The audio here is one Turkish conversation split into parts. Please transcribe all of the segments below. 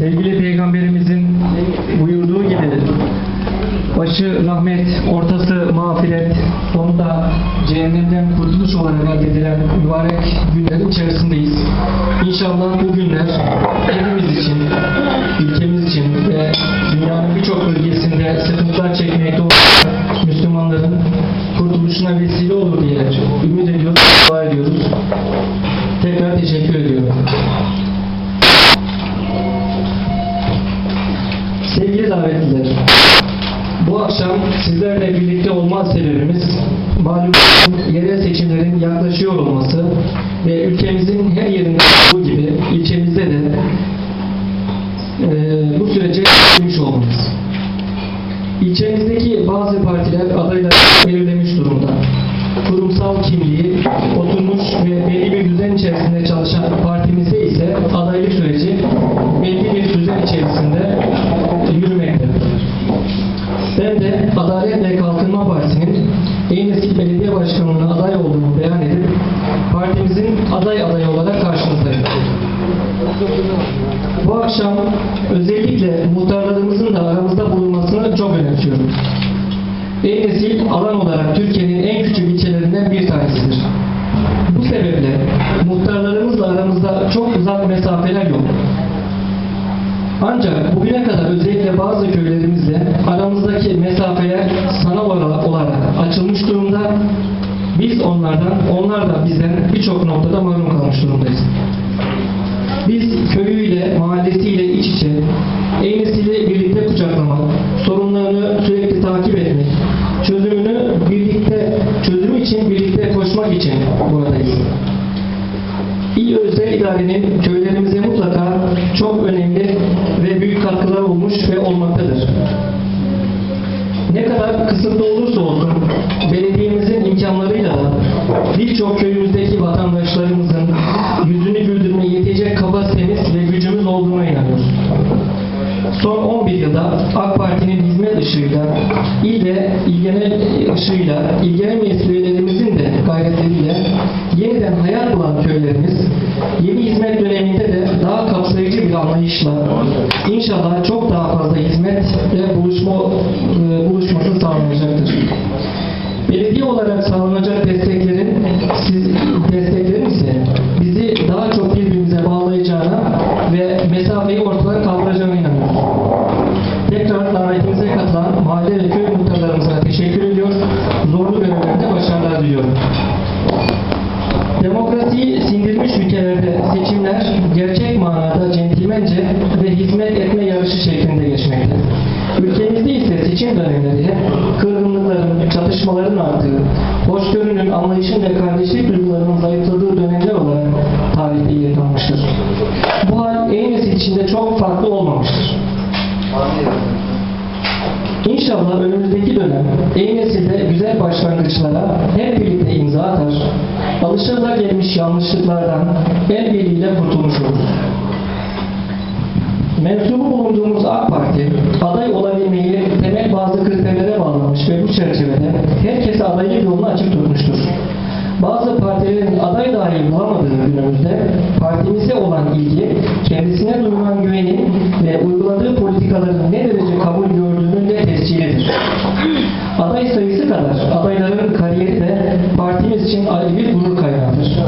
Sevgili Peygamberimizin buyurduğu gibi başı rahmet, ortası mağfiret, sonunda cehennemden kurtuluş olarak elde edilen mübarek günlerin içerisindeyiz. İnşallah bu günler hepimiz için, ülkemiz için ve dünyanın birçok bölgesinde sıkıntılar çekmekte olan Müslümanların kurtuluşuna vesile olur diye ümit ediyoruz, dua ediyoruz. Tekrar teşekkür ediyorum. Davetliler, bu akşam sizlerle birlikte olma sebebimiz malum yerel seçimlerin yaklaşıyor olması ve ülkemizin her yerinde olduğu gibi ilçemizde de eee, bu sürece girmiş olmamız. İlçemizdeki bazı partiler adayları belirlemiş durumda. Kurumsal kimliği oturmuş ve belli bir düzen içerisinde çalışan partimizde ise adaylık süreci belli bir düzen içerisinde. Ben de Adalet ve Kalkınma Partisi'nin Eyneski Belediye Başkanlığı'na aday olduğumu beyan edip partimizin aday adayı olarak karşınızdayım. Bu akşam özellikle muhtarlarımızın da aramızda bulunmasını çok önemsiyorum. Eynesil alan olarak Türkiye'nin en küçük ilçelerinden bir tanesidir. Bu sebeple muhtarlarımızla aramızda çok uzak mesafeler yok. Ancak bugüne kadar özellikle bazı köylerimizle aramızdaki mesafeler sanal olarak açılmış durumda. Biz onlardan, onlar da bizden birçok noktada mahrum kalmış durumdayız. Biz köyüyle, mahallesiyle iç içe, Eynesi'yle birlikte kucaklamak, sorunlarını sürekli takip etmek, çözümünü birlikte, çözümü için birlikte koşmak için buradayız. İl özel idarenin köylerimize mutlaka birçok köyümüzdeki vatandaşlarımızın yüzünü güldürmeye yetecek kapasitemiz ve gücümüz olduğuna inanıyoruz. Son 11 yılda AK Parti'nin hizmet ışığıyla, il ve ilgilenen ışığıyla, ilgilenemeyiz üyelerimizin de gayretleriyle yeniden hayat bulan köylerimiz yeni hizmet döneminde de daha kapsayıcı bir anlayışla inşallah çok daha fazla hizmet ve buluşma, ise seçim dönemleri hep kırgınlıkların, çatışmaların arttığı, hoşgörünün, anlayışın ve kardeşlik duygularının zayıfladığı dönemler olarak tarihte yer almıştır. Bu hal en nesil içinde çok farklı olmamıştır. İnşallah önümüzdeki dönem en nesilde güzel başlangıçlara hep birlikte imza atar, alışılagelmiş yanlışlıklardan el birliğiyle kurtulmuş oluruz. Mensubu bulunduğumuz AK Parti aday olabilmeyi temel bazı kriterlere bağlamış ve bu çerçevede herkese adaylık yolunu açık tutmuştur. Bazı partilerin aday dahi bulamadığı günümüzde partimize olan ilgi, kendisine duyulan güvenin ve uyguladığı politikaların ne derece kabul gördüğünün de tescilidir. Aday sayısı kadar adayların kariyeri de partimiz için ayrı bir gurur kaynağıdır.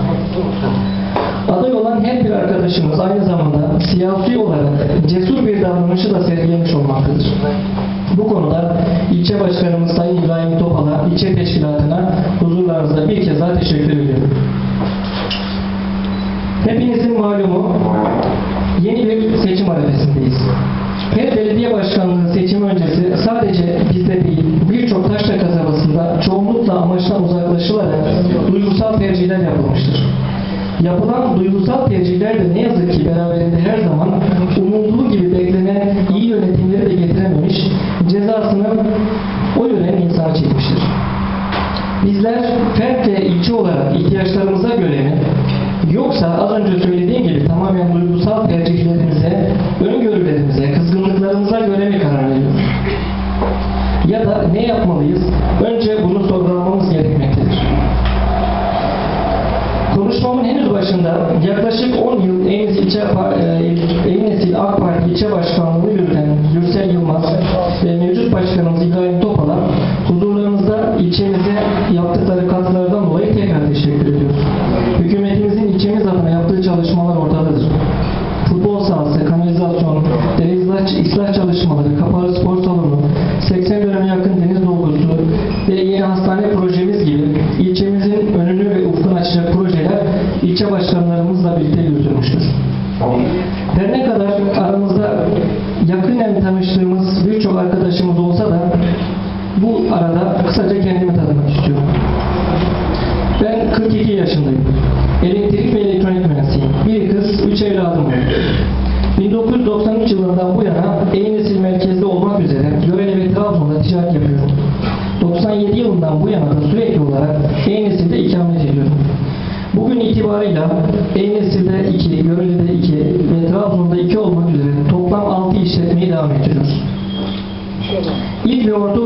Aday olan her bir arkadaşımız aynı zamanda siyasi olarak cesur bir davranışı da sergilemiş olmaktadır. Bu konuda ilçe başkanımız Sayın İbrahim Topal'a, ilçe teşkilatına huzurlarınızda bir kez daha teşekkür ediyorum. Hepinizin malumu yeni bir seçim arifesindeyiz. Her belediye başkanlığı seçimi öncesi sadece bizde değil birçok taşra kasabasında çoğunlukla amaçtan uzaklaşılarak duygusal tercihler yapılmıştır. Yapılan duygusal tercihler de ne yazık ki beraberinde her zaman umulduğu gibi beklenen iyi yönetimleri de getirememiş, cezasını o yönen insana çekmiştir. Bizler fert ve ilçe olarak ihtiyaçlarımıza göre mi, yoksa az önce söylediğim gibi tamamen duygusal tercihlerimize, öngörülerimize, kızgınlıklarımıza çalışmalar ortadadır. Futbol sahası, kanalizasyon, deniz ıslah çalışmaları, kapalı spor salonu, 80 döneme yakın deniz dolgusu ve yeni hastane projemiz gibi ilçemizin önünü ve ufkunu açacak projeler ilçe başkanlarımızla birlikte yürütülmüştür. Her ne kadar aramızda yakinen tanıştığımız birçok arkadaşımız olsa da bu arada kısaca kendimi tanımak istiyorum. Ben 42 yaşındayım. 1993 yılından bu yana Eynesil merkezli olmak üzere Görele ve Trabzon'da ticaret yapıyorum. 97 yılından bu yana da sürekli olarak Eynesil'de ikamet ediyorum. Bugün itibarıyla Eynesil'de 2, Görele'de 2 ve Trabzon'da 2 olmak üzere toplam 6 işletmeyi devam ettiriyoruz. İlk ve ortaokulu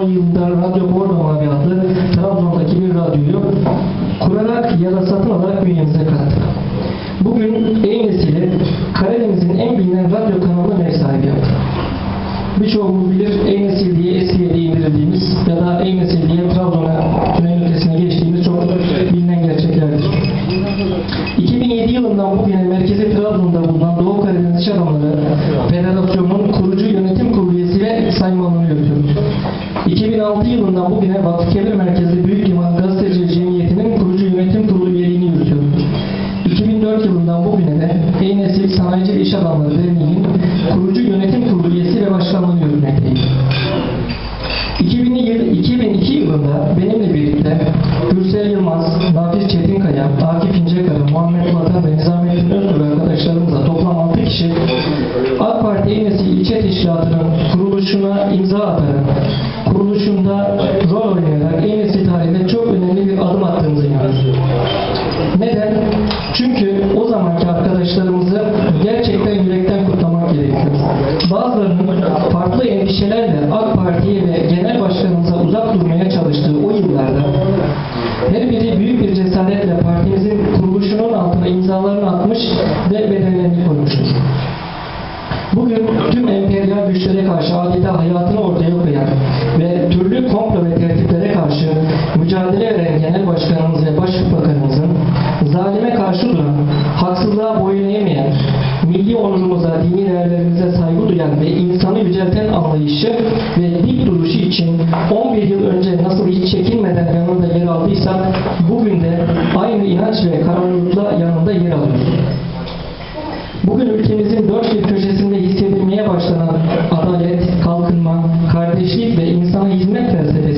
1910 yılında Radyo Bornova adlı Trabzon'daki bir radyoyu kurarak ya da satın alarak bünyemize kattık. Bugün E-Nesili Karadeniz'in en bilinen radyo kanalına ev sahibi yaptı. Birçoğumuz bilir E-Nesil diye eskiye diye indirildiğimiz ya da E-Nesil diye Trabzon'a tünel ötesine geçtiğimiz çok bilinen gerçeklerdir. 2007 yılından bugüne merkezi Trabzon'da bulunan Doğu Karadeniz İş Adamları Federasyonu'nun kurucu yönetim kurulu üyesi ve saymalı 2006 yılından bugüne Vakfıkebir Merkezli Büyük Liman Gazetecileri Cemiyeti'nin kurucu yönetim kurulu üyeliğini yürütüyoruz. 2004 yılından bugüne de E-Nesil Sanayici ve İş Adamları Derneği'nin kurucu yönetim kurulu üyesi ve başkanlığını yürütmekteyim. 2007 2002 yılında benimle birlikte Gürsel Yılmaz, Nafiz Çetinkaya, Akif İncekara, Muhammed Vatan ve Nizamettin Özgür arkadaşlarımızla toplam 6 kişi AK Parti E-Nesil İlçe Teşkilatı'nın kuruluşuna imza atarak, kuruluşunda rol oynayarak E-Nesil tarihinde çok önemli bir adım attığımızı inanıyoruz. Neden? Çünkü o zamanki arkadaşlarımızı gerçekten yürekten gerekiyor. Bazılarının farklı endişelerle AK Parti'ye ve genel başkanımıza uzak durmaya çalıştığı o yıllarda her biri büyük bir cesaretle partimizin kuruluşunun altına imzalarını atmış ve bedellerini koymuştur. Bugün tüm emperyal güçlere karşı adeta hayatını ortaya koyan ve türlü komplo ve tehditlere karşı mücadele veren Genel Başkanımız ve Başbakanımızın zalime onurumuza, dini değerlerimize saygı duyan ve insanı yücelten anlayışı ve dik duruşu için 11 yıl önce nasıl hiç çekinmeden yanında yer aldıysak bugün de aynı inanç ve kararlılıkla yanında yer alıyoruz. Bugün ülkemizin dört bir köşesinde hissedilmeye başlanan adalet, kalkınma, kardeşlik ve insana hizmet felsefesinin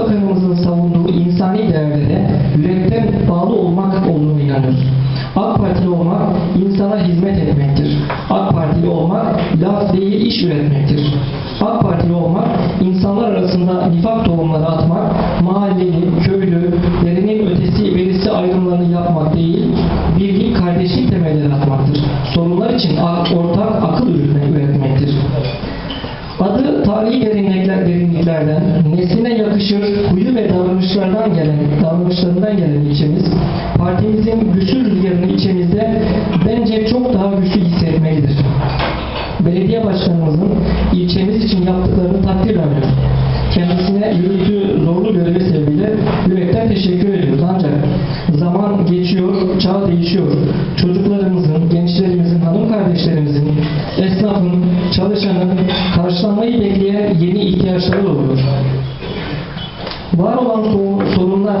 Başbakanımızın savunduğu insani değerlere yürekten bağlı olmak olduğunu inanıyoruz. AK Partili olmak insana hizmet etmektir. AK Partili olmak laf değil iş üretmektir. AK Partili olmak insanlar arasında nifak tohumları atmak, mahalleli, köylü, derinin ötesi verisi ayrımlarını yapmak değil, birlik kardeşlik temelleri atmaktır. Sorunlar için ortak akıl. Adı tarihi derinlikler, derinliklerden, nesline yakışır huyu ve davranışlardan gelen, davranışlarından gelen ilçemiz, partimizin güçlü rüzgarını ilçemizde bence çok daha güçlü hissetmelidir. Belediye başkanımızın ilçemiz için yaptıklarını takdirle anıyoruz. Kendisine yürüttüğü zorlu görevi sebebiyle yürekten teşekkür ediyoruz. Ancak zaman geçiyor, çağ değişiyor. Çocuklarımızın, gençlerimizin, hanım kardeşlerimizin, esnafın, çalışanın karşılanmayı bekleyen yeni ihtiyaçları oluyor. Var olan so- sorunlar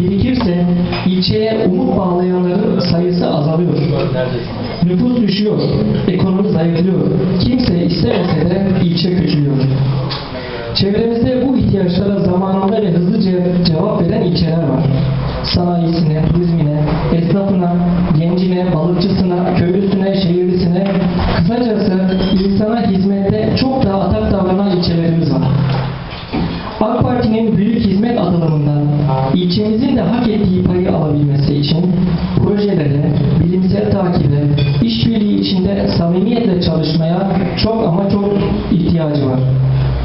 birikirse ilçeye umut bağlayanların sayısı azalıyor. Nüfus düşüyor, ekonomi zayıflıyor. Kimse istemese de ilçe küçülüyor. Çevremizde bu ihtiyaçlara zamanında ve hızlıca cevap veren ilçeler var. Sanayisine, turizmine, esnafına, gencine, balıkçısına, köylüsüne, şehirlisine, kısacası insana hizmette çok daha atak davranan ilçelerimiz var. AK Parti'nin büyük hizmet adılımından ilçemizin de hak ettiği payı alabilmesi için projelere, bilimsel takibe, işbirliği içinde samimiyetle çalışmaya çok ama çok ihtiyacı var.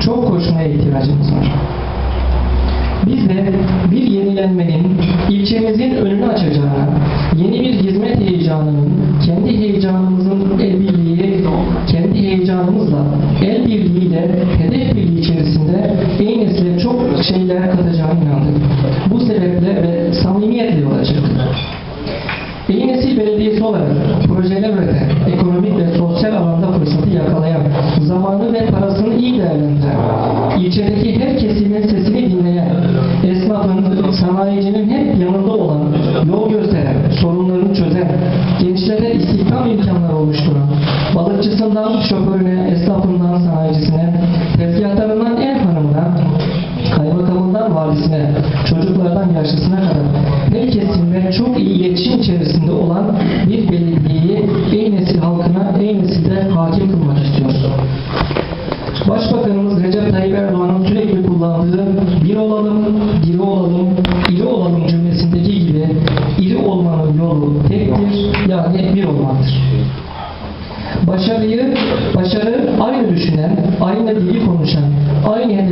Çok koşmaya ihtiyacımız var. Biz de bir yenilenmenin ilçemizin önünü açacağına, yeni bir hizmet heyecanının, kendi heyecanımızın el birliği, kendi heyecanımızla, el birliğiyle, hedef birliği içerisinde en nesile çok şeyler katacağına inandık. Bu sebeple ve samimiyetle yola çıktık. İyi Nesil Belediyesi olarak projeler üreten, ekonomik ve sosyal alanda fırsatı yakalayan, zamanı ve parasını iyi değerlendiren, ilçedeki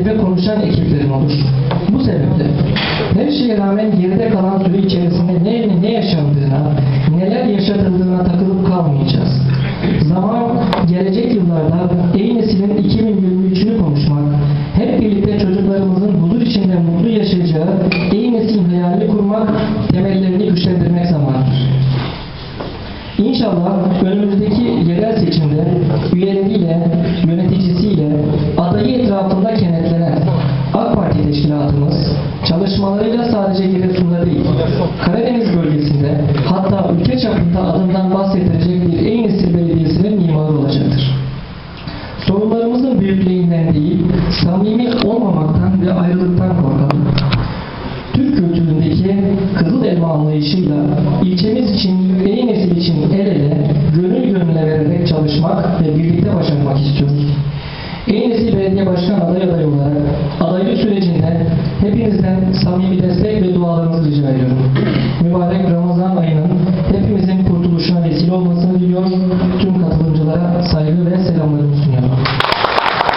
hedefe konuşan ekiplerin olur. Bu sebeple şeye rağmen geride kalan süre içerisinde ne, ne yaşandığına, neler yaşatıldığına takılıp kalmayacağız. Zaman gelecek yıllarda ey neslin 2023'ünü konuşmak, hep birlikte çocuklarımızın huzur içinde mutlu yaşayacağı ey neslin hayalini kurmak, temellerini güçlendirmek zamanıdır. İnşallah önümüzdeki yerel seçimde üyeleriyle, anlayışıyla ilçemiz için, yeni nesil için el ele, gönül gönüle vererek çalışmak ve birlikte başarmak istiyoruz. Yeni Nesil Belediye Başkan aday adayı olarak adaylık sürecinde hepinizden samimi destek ve dualarınızı rica ediyorum. Mübarek Ramazan ayının hepimizin kurtuluşuna vesile olmasını diliyor. Tüm katılımcılara saygı ve selamlarımı sunuyorum.